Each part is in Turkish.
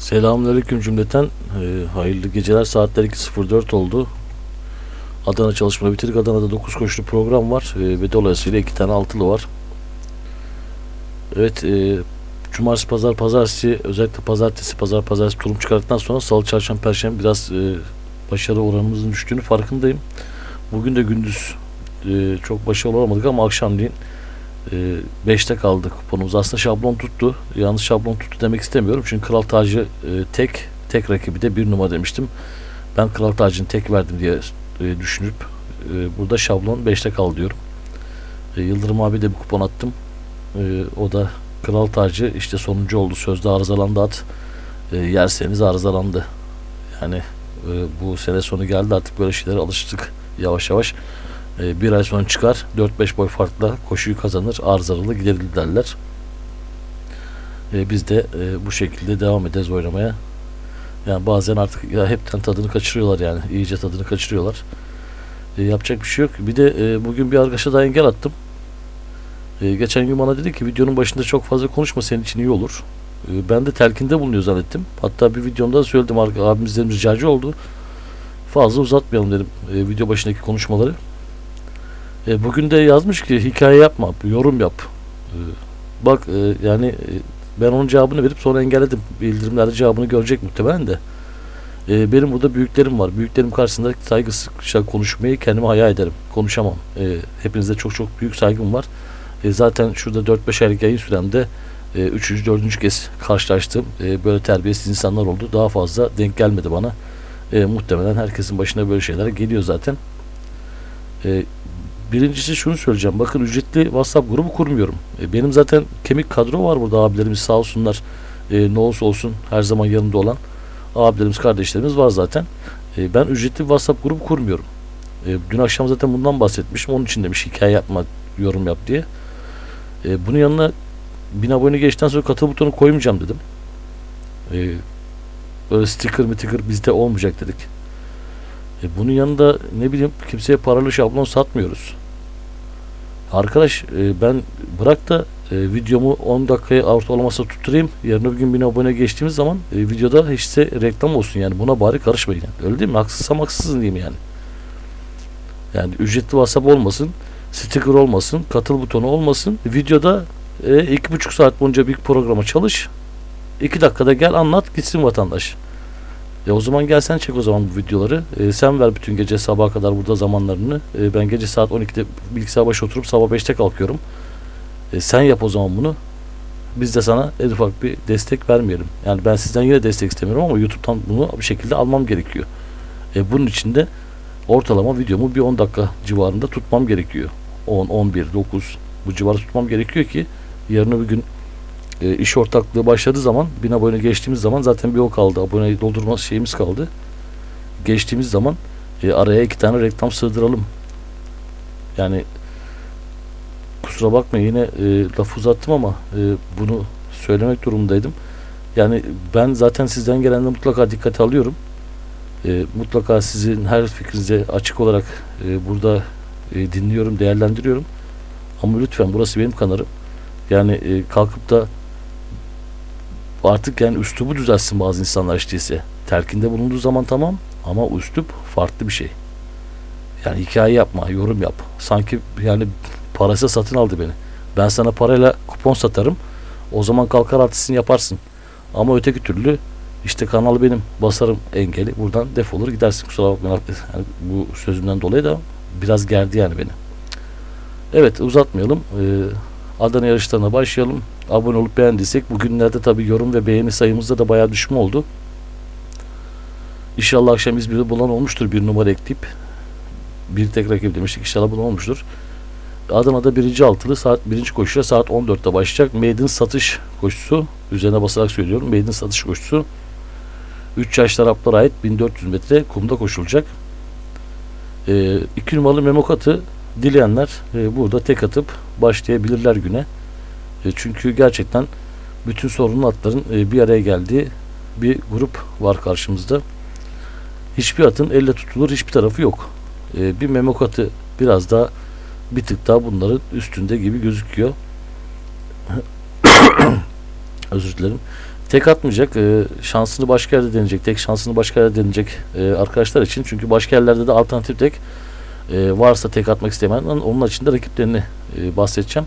Selamünaleyküm cümleten. Ee, hayırlı geceler. Saatler 2.04 oldu. Adana çalışma bitirdik. Adana'da 9 koşulu program var. Ee, ve dolayısıyla 2 tane altılı var. Evet. E, Cumartesi, Pazar, Pazartesi özellikle Pazartesi, Pazar, Pazartesi tulum çıkarttıktan sonra Salı, Çarşamba, Perşembe biraz e, başarı oranımızın düştüğünü farkındayım. Bugün de gündüz e, çok başarılı olamadık ama akşamleyin 5'te kaldık kuponumuz. Aslında şablon tuttu. Yalnız şablon tuttu demek istemiyorum. Çünkü Kral Tacı e, tek tek rakibi de bir numara demiştim. Ben Kral Tacı'nı tek verdim diye e, düşünüp e, burada şablon 5'te kal diyorum. Yıldırım abi de bir kupon attım. O da Kral Tacı işte sonuncu oldu. Sözde arızalandı at. Yerseniz arızalandı. Yani bu sene sonu geldi artık böyle şeylere alıştık yavaş yavaş. E, bir ay sonra çıkar 4-5 boy farkla koşuyu kazanır arızalı giderir derler. E, biz de e, bu şekilde devam ederiz oynamaya. Yani bazen artık ya hepten tadını kaçırıyorlar yani iyice tadını kaçırıyorlar. E, yapacak bir şey yok. Bir de e, bugün bir arkadaşa daha engel attım. Geçen gün bana dedi ki videonun başında çok fazla konuşma senin için iyi olur. Ben de telkinde bulunuyor zannettim. Hatta bir videomda da söyledim abimizlerin ricacı oldu. Fazla uzatmayalım dedim e, video başındaki konuşmaları. E, bugün de yazmış ki hikaye yapma, yorum yap. E, bak e, yani e, ben onun cevabını verip sonra engelledim. Bildirimlerde cevabını görecek muhtemelen de. E, benim burada büyüklerim var. Büyüklerim karşısında saygısızca konuşmayı kendime hayal ederim. Konuşamam. E, hepinize çok çok büyük saygım var. E, zaten şurada 4-5 aylık yayın süremde e, 3. 4. kez karşılaştığım e, böyle terbiyesiz insanlar oldu. Daha fazla denk gelmedi bana. E, muhtemelen herkesin başına böyle şeyler geliyor zaten. E, Birincisi şunu söyleyeceğim. Bakın ücretli WhatsApp grubu kurmuyorum. E, benim zaten kemik kadro var burada abilerimiz sağ olsunlar. E, ne olursa olsun her zaman yanımda olan abilerimiz, kardeşlerimiz var zaten. E, ben ücretli WhatsApp grubu kurmuyorum. E, dün akşam zaten bundan bahsetmişim. Onun için demiş hikaye yapma, yorum yap diye. E, bunun yanına bin abone geçtikten sonra katıl butonu koymayacağım dedim. E, böyle sticker mi sticker bizde olmayacak dedik. E, bunun yanında ne bileyim kimseye paralı şablon satmıyoruz. Arkadaş e, ben bırak da e, videomu 10 dakikaya ortalaması tutturayım. Yarın bir gün 1000 abone geçtiğimiz zaman e, videoda işte reklam olsun yani. Buna bari karışmayın yani. Öyle değil mi? Haksızsam haksızsın diyeyim yani. Yani ücretli WhatsApp olmasın, sticker olmasın, katıl butonu olmasın. Videoda e, iki buçuk saat boyunca bir programa çalış. iki dakikada gel anlat gitsin vatandaş. E o zaman gel sen çek o zaman bu videoları. E, sen ver bütün gece sabaha kadar burada zamanlarını. E, ben gece saat 12'de bilgisayar başı oturup sabah 5'te kalkıyorum. E, sen yap o zaman bunu. Biz de sana en ufak bir destek vermeyelim. Yani ben sizden yine destek istemiyorum ama YouTube'dan bunu bir şekilde almam gerekiyor. E, bunun için de ortalama videomu bir 10 dakika civarında tutmam gerekiyor. 10, 11, 9 bu civarı tutmam gerekiyor ki yarın bir gün e, iş ortaklığı başladığı zaman bin abone geçtiğimiz zaman zaten bir o kaldı. Aboneyi doldurma şeyimiz kaldı. Geçtiğimiz zaman e, araya iki tane reklam sığdıralım. Yani kusura bakma yine e, laf uzattım ama e, bunu söylemek durumundaydım. Yani ben zaten sizden gelende mutlaka dikkate alıyorum. E, mutlaka sizin her fikrinize açık olarak e, burada e, dinliyorum, değerlendiriyorum. Ama lütfen burası benim kanarım. Yani e, kalkıp da artık yani üslubu düzelsin bazı insanlar işte ise. Telkinde bulunduğu zaman tamam ama üslup farklı bir şey. Yani hikaye yapma, yorum yap. Sanki yani parası satın aldı beni. Ben sana parayla kupon satarım. O zaman kalkar artistini yaparsın. Ama öteki türlü işte kanal benim. Basarım engeli. Buradan defolur gidersin. Kusura bakmayın. Yani bu sözümden dolayı da biraz gerdi yani beni. Evet uzatmayalım. Ee, Adana yarışlarına başlayalım. Abone olup beğendiysek bugünlerde tabi yorum ve beğeni sayımızda da bayağı düşme oldu. İnşallah akşam İzmir'de bulan olmuştur bir numara ekleyip. Bir tek rakip demiştik. İnşallah bulan olmuştur. Adana'da birinci altılı saat birinci koşuya saat 14'te başlayacak. Maiden satış koşusu. Üzerine basarak söylüyorum. Maiden satış koşusu. 3 yaş Araplara ait 1400 metre kumda koşulacak. 2 ee, iki numaralı memokatı dileyenler e, burada tek atıp başlayabilirler güne. E, çünkü gerçekten bütün sorunlu atların e, bir araya geldiği bir grup var karşımızda. Hiçbir atın elle tutulur hiçbir tarafı yok. E, bir memokatı biraz daha bir tık daha bunların üstünde gibi gözüküyor. Özür dilerim. tek atmayacak. şansını başka yerde deneyecek. Tek şansını başka yerde deneyecek arkadaşlar için. Çünkü başka yerlerde de alternatif tek varsa tek atmak istemeyen onun için de rakiplerini bahsedeceğim.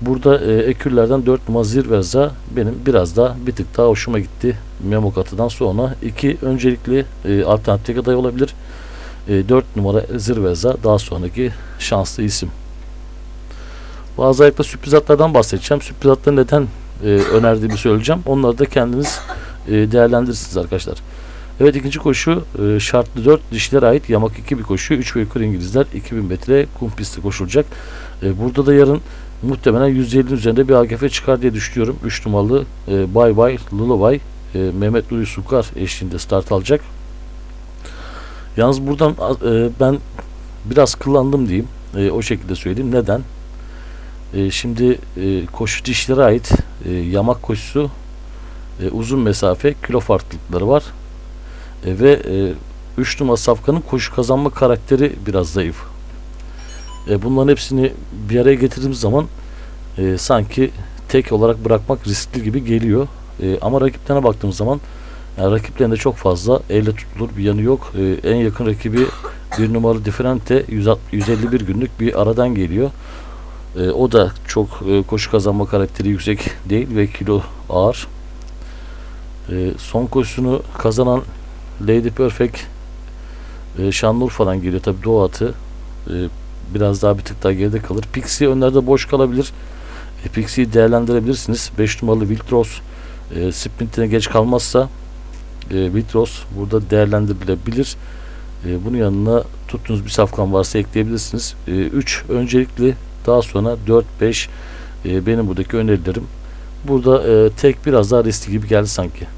Burada e, ekürlerden 4 numara Zirveza benim biraz daha bir tık daha hoşuma gitti. Memo katıdan sonra. iki öncelikli e, alternatif aday olabilir. E, 4 numara Zirveza daha sonraki şanslı isim. Bazı ayakta sürpriz atlardan bahsedeceğim. Sürpriz atları neden e, önerdiğimi söyleyeceğim. Onları da kendiniz e, değerlendirirsiniz arkadaşlar. Evet ikinci koşu e, şartlı 4 dişlere ait yamak 2 bir koşu. 3 ve yukarı İngilizler 2000 metre kum pisti koşulacak. E, burada da yarın muhtemelen 150'nin üzerinde bir AGF çıkar diye düşünüyorum. 3 numaralı e, Bay Bay Lullaby e, Mehmet Nuri Sukar eşliğinde start alacak. Yalnız buradan e, ben biraz kıllandım diyeyim. E, o şekilde söyleyeyim. Neden? E, şimdi e, koşu dişlere ait e, yamak koşusu e, uzun mesafe kilo farklılıkları var. E, ve 3 e, numara safkanın koşu kazanma karakteri biraz zayıf. E, bunların hepsini bir araya getirdiğimiz zaman e, sanki tek olarak bırakmak riskli gibi geliyor. E, ama rakiplerine baktığımız zaman yani rakiplerinde çok fazla elle tutulur bir yanı yok. E, en yakın rakibi bir numaralı Differente 151 günlük bir aradan geliyor. E, o da çok e, koşu kazanma karakteri yüksek değil ve kilo ağır. E, son koşusunu kazanan Lady Perfect e, Şanlıurfa'dan geliyor. Tabi Doğu atı e, biraz daha bir tık daha geride kalır. Pixie önlerde boş kalabilir. E, Pixie'yi değerlendirebilirsiniz. 5 numaralı Wiltros e, sprintine geç kalmazsa e, Wiltros burada değerlendirilebilir. E, bunun yanına tuttuğunuz bir safkan varsa ekleyebilirsiniz. 3 e, öncelikli daha sonra 4-5 e, benim buradaki önerilerim. Burada e, tek biraz daha riskli gibi geldi sanki.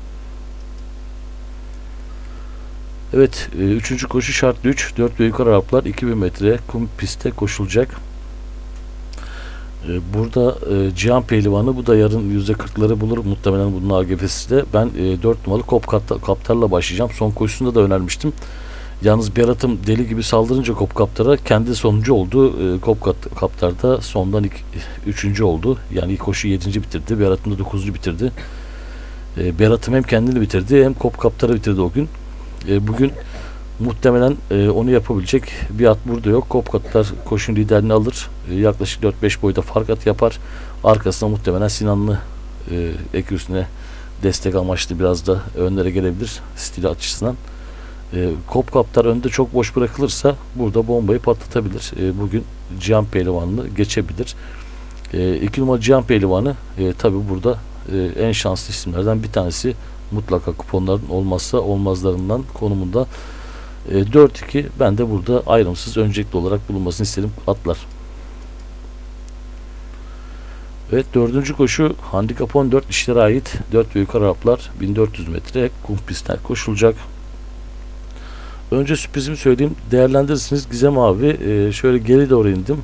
Evet, e, üçüncü koşu şartlı 3, 4 ve yukarı Araplar 2000 metre kum pistte koşulacak. E, burada e, Cihan Pehlivanı bu da yarın %40'ları bulur muhtemelen bunun AGF'si de. Ben e, 4 numaralı Kop Kaptar'la başlayacağım. Son koşusunda da önermiştim. Yalnız Berat'ım deli gibi saldırınca Kop Kaptar'a kendi sonuncu oldu. E, Kop Kaptar'da sondan ilk, üçüncü oldu. Yani ilk koşu yedinci bitirdi. Berat'ım da dokuzuncu bitirdi. E, Berat'ım hem kendini bitirdi hem Kop Kaptar'ı bitirdi o gün. E, bugün muhtemelen e, onu yapabilecek bir at burada yok. Kopkatlar koşun liderini alır. E, yaklaşık 4-5 boyda fark at yapar. Arkasına muhtemelen Sinanlı e, ek üstüne destek amaçlı biraz da önlere gelebilir stili açısından. E, Kopkaptar önde çok boş bırakılırsa burada bombayı patlatabilir. E, bugün Cihan Pehlivan'ı geçebilir. E, iki numara Cihan Pehlivan'ı e, tabi burada e, en şanslı isimlerden bir tanesi mutlaka kuponların olmazsa olmazlarından konumunda. E, 4-2 ben de burada ayrımsız öncelikli olarak bulunmasını isterim atlar. Evet dördüncü koşu handikap 14 işlere ait 4 ve yukarı Araplar 1400 metre kum pistten koşulacak. Önce sürprizimi söyleyeyim değerlendirirsiniz Gizem abi e, şöyle geri doğru indim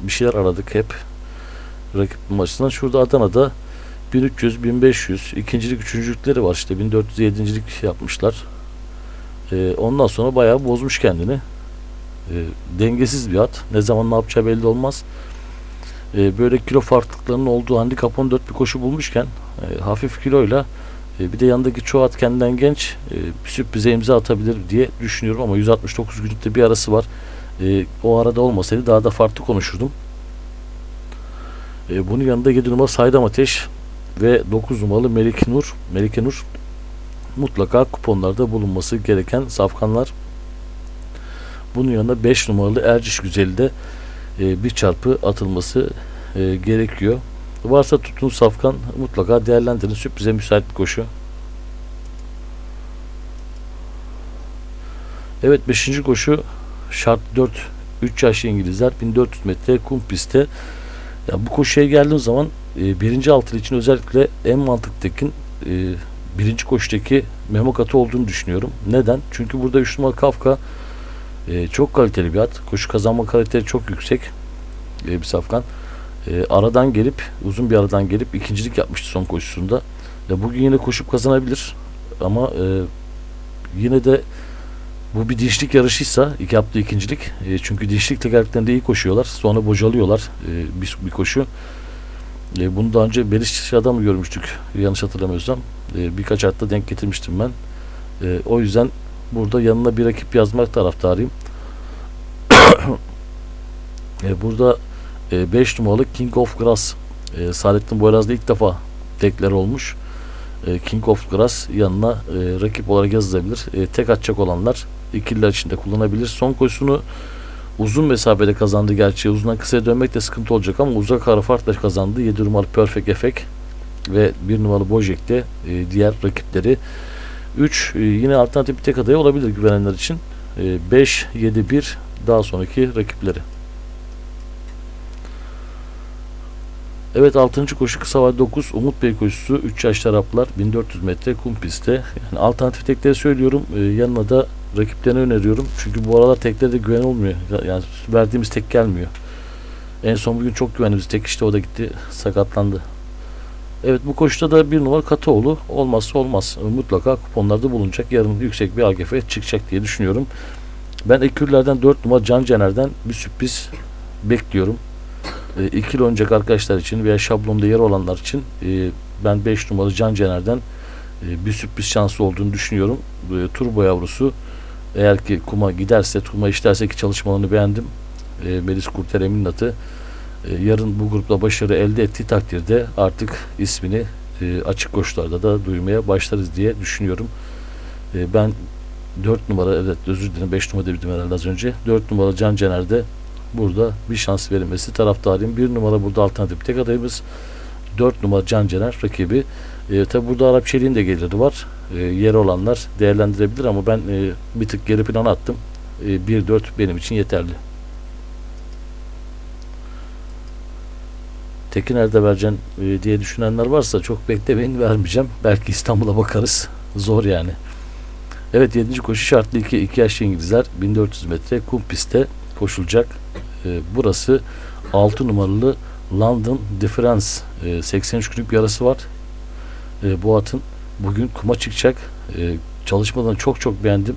bir şeyler aradık hep rakip maçından şurada Adana'da 1300, 1500, ikincilik, üçüncülükleri var işte 1407'cilik yapmışlar. Ee, ondan sonra bayağı bozmuş kendini. Ee, dengesiz bir at. Ne zaman ne yapacağı belli olmaz. Ee, böyle kilo farklılıklarının olduğu handikap 14 bir koşu bulmuşken e, hafif kiloyla e, bir de yanındaki çoğu at kendinden genç e, bir sürprize imza atabilir diye düşünüyorum ama 169 günlükte bir arası var. E, o arada olmasaydı daha da farklı konuşurdum. E, bunun yanında 7 numara Saydam Ateş ve 9 numaralı Melike Nur, Melike Nur mutlaka kuponlarda bulunması gereken safkanlar. Bunun yanında 5 numaralı Erciş Güzeli de e, bir çarpı atılması e, gerekiyor. Varsa tuttuğunuz safkan mutlaka değerlendirin. Sürprize müsait bir koşu. Evet 5. koşu şart 4 3 yaşlı İngilizler 1400 metre kum pistte. Ya bu koşuya geldiğim zaman e, birinci altılı için özellikle en mantıktaki e, birinci koşudaki Memo Katı olduğunu düşünüyorum. Neden? Çünkü burada 3 numara Kafka e, çok kaliteli bir at. Koşu kazanma karakteri çok yüksek e, bir safkan. E, aradan gelip uzun bir aradan gelip ikincilik yapmıştı son koşusunda. Ya bugün yine koşup kazanabilir. Ama e, yine de bu bir dişlik yarışıysa iki yaptığı ikincilik. E, çünkü dişlik tekerleklerinde iyi koşuyorlar. Sonra bocalıyorlar e, bir, bir koşu. E, bunu daha önce Berişşa'da mı görmüştük yanlış hatırlamıyorsam. E, birkaç hatta denk getirmiştim ben. E, o yüzden burada yanına bir rakip yazmak taraftarıyım. e, burada 5 numaralı King of Grass e, Saadettin Boyraz'da ilk defa tekler olmuş. E, King of Grass yanına e, rakip olarak yazılabilir. E, tek atacak olanlar ikililer içinde kullanabilir. Son koşusunu uzun mesafede kazandı gerçi. Uzundan kısaya dönmek de sıkıntı olacak ama uzak ara farkla kazandı. 7 numaralı Perfect Effect ve 1 numaralı Bojek e, diğer rakipleri. 3 e, yine alternatif bir tek adayı olabilir güvenenler için. 5, 7, 1 daha sonraki rakipleri. Evet 6. koşu kısa vade 9 Umut Bey koşusu 3 yaş taraflar 1400 metre kum pistte. Yani alternatif tekleri söylüyorum. Ee, yanına da rakiplerine öneriyorum. Çünkü bu aralar teklerde güven olmuyor. Yani verdiğimiz tek gelmiyor. En son bugün çok güvendiğimiz tek işte o da gitti sakatlandı. Evet bu koşuda da bir numara Kataoğlu olmazsa olmaz. Mutlaka kuponlarda bulunacak. Yarın yüksek bir AGF çıkacak diye düşünüyorum. Ben ekürlerden 4 numara Can Cener'den bir sürpriz bekliyorum. E, iki yıl önceki arkadaşlar için veya şablonda yer olanlar için e, ben 5 numaralı Can Cener'den e, bir sürpriz şansı olduğunu düşünüyorum. E, turbo yavrusu eğer ki kuma giderse, kuma işlerse ki çalışmalarını beğendim. E, Melis Kurter Eminat'ı e, yarın bu grupla başarı elde ettiği takdirde artık ismini e, açık koşularda da duymaya başlarız diye düşünüyorum. E, ben 4 numara evet özür dilerim 5 numara dedim herhalde az önce. 4 numara Can Cener'de burada bir şans verilmesi taraftarıyım. Bir numara burada alternatif tek adayımız. Dört numara Can Cener rakibi. E, tabi burada Arap Çelik'in de geliri var. E, yer olanlar değerlendirebilir ama ben e, bir tık geri plan attım. E, 1-4 benim için yeterli. Teki nerede vereceksin e, diye düşünenler varsa çok beklemeyin vermeyeceğim. Belki İstanbul'a bakarız. Zor yani. Evet 7. koşu şartlı 2 2 yaşlı İngilizler 1400 metre kum pistte koşulacak. E, burası 6 numaralı London Difference e, 83 günlük bir arası var. E, bu atın bugün kuma çıkacak. E, çalışmadan çok çok beğendim.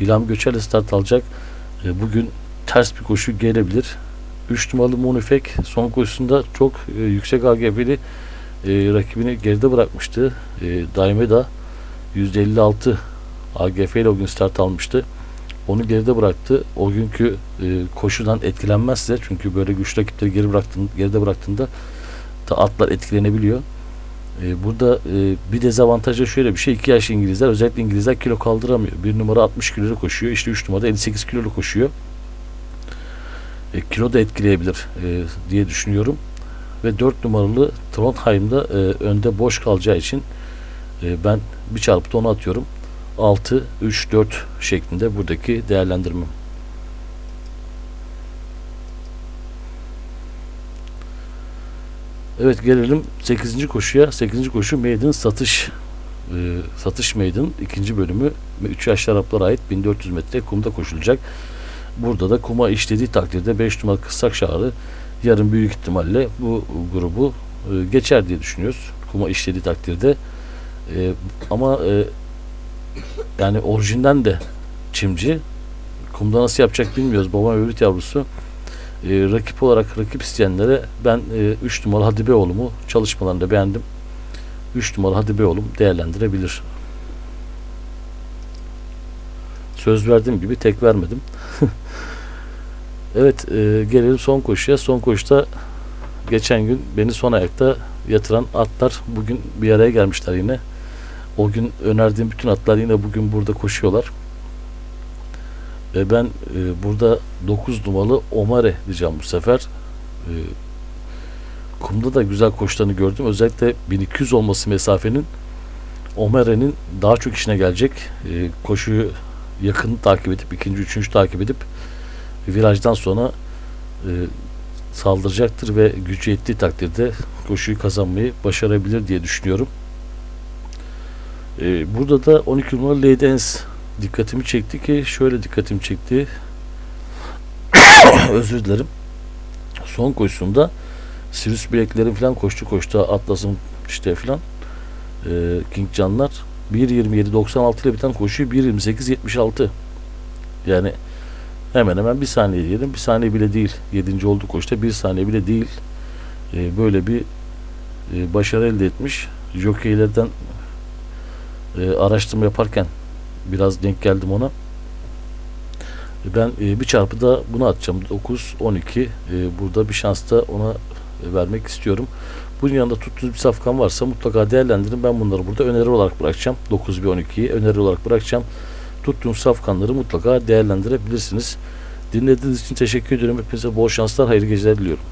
İlham Göçer'le start alacak. E, bugün ters bir koşu gelebilir. 3 numaralı Monifek son koşusunda çok e, yüksek AGB'li e, rakibini geride bırakmıştı. E, Daime da %56 AGF ile o gün start almıştı. Onu geride bıraktı. O günkü e, koşudan etkilenmezse çünkü böyle güçlü rakipleri geri bıraktın, geride bıraktığında da atlar etkilenebiliyor. E, burada e, bir dezavantajı şöyle bir şey. 2 yaş İngilizler özellikle İngilizler kilo kaldıramıyor. Bir numara 60 kilolu koşuyor. İşte 3 numara 58 kilolu koşuyor. E, kilo da etkileyebilir e, diye düşünüyorum. Ve 4 numaralı Trondheim'da e, önde boş kalacağı için e, ben bir çarpıda onu atıyorum. 6, 3, 4 şeklinde buradaki değerlendirmem. Evet gelelim 8. koşuya. 8. koşu Maiden satış e, satış Maiden ikinci bölümü 3 yaşlı Araplara ait 1400 metre kumda koşulacak. Burada da kuma işlediği takdirde 5 numaralı kıssak şahı yarın büyük ihtimalle bu grubu e, geçer diye düşünüyoruz. Kuma işlediği takdirde. E, ama e, yani orijinden de çimci. Kumda nasıl yapacak bilmiyoruz. Babam öğüt yavrusu. E, rakip olarak rakip isteyenlere ben 3 e, numaralı Hadibeoğlu'mu çalışmalarında beğendim. 3 numaralı Hadibeoğlu'm değerlendirebilir. Söz verdiğim gibi tek vermedim. evet e, gelelim son koşuya. Son koşuda geçen gün beni son ayakta yatıran atlar bugün bir araya gelmişler yine. O gün önerdiğim bütün atlar yine bugün burada koşuyorlar. Ve ben e, burada 9 numaralı Omare diyeceğim bu sefer. E, kumda da güzel koştuğunu gördüm. Özellikle 1200 olması mesafenin Omare'nin daha çok işine gelecek. E, koşuyu yakın takip edip, ikinci, üçüncü takip edip virajdan sonra e, saldıracaktır ve gücü yettiği takdirde koşuyu kazanmayı başarabilir diye düşünüyorum. Ee, burada da 12 numaralı Lady Ens dikkatimi çekti ki şöyle dikkatimi çekti. Özür dilerim. Son koşusunda Sirius bileklerin falan koştu koştu Atlas'ın işte falan e, King Canlar 1.27.96 ile biten koşuyu 1.28.76 yani hemen hemen bir saniye diyelim bir saniye bile değil 7. oldu koşta bir saniye bile değil e, böyle bir e, başarı elde etmiş. Jokeylerden e, araştırma yaparken biraz denk geldim ona. E, Ben e, bir çarpıda bunu atacağım. 9, 12. E, burada bir şans da ona e, vermek istiyorum. Bunun yanında tuttuğunuz bir safkan varsa mutlaka değerlendirin. Ben bunları burada öneri olarak bırakacağım. 9 ve 12'yi öneri olarak bırakacağım. Tuttuğunuz safkanları mutlaka değerlendirebilirsiniz. Dinlediğiniz için teşekkür ediyorum. Hepinize bol şanslar, hayırlı geceler diliyorum.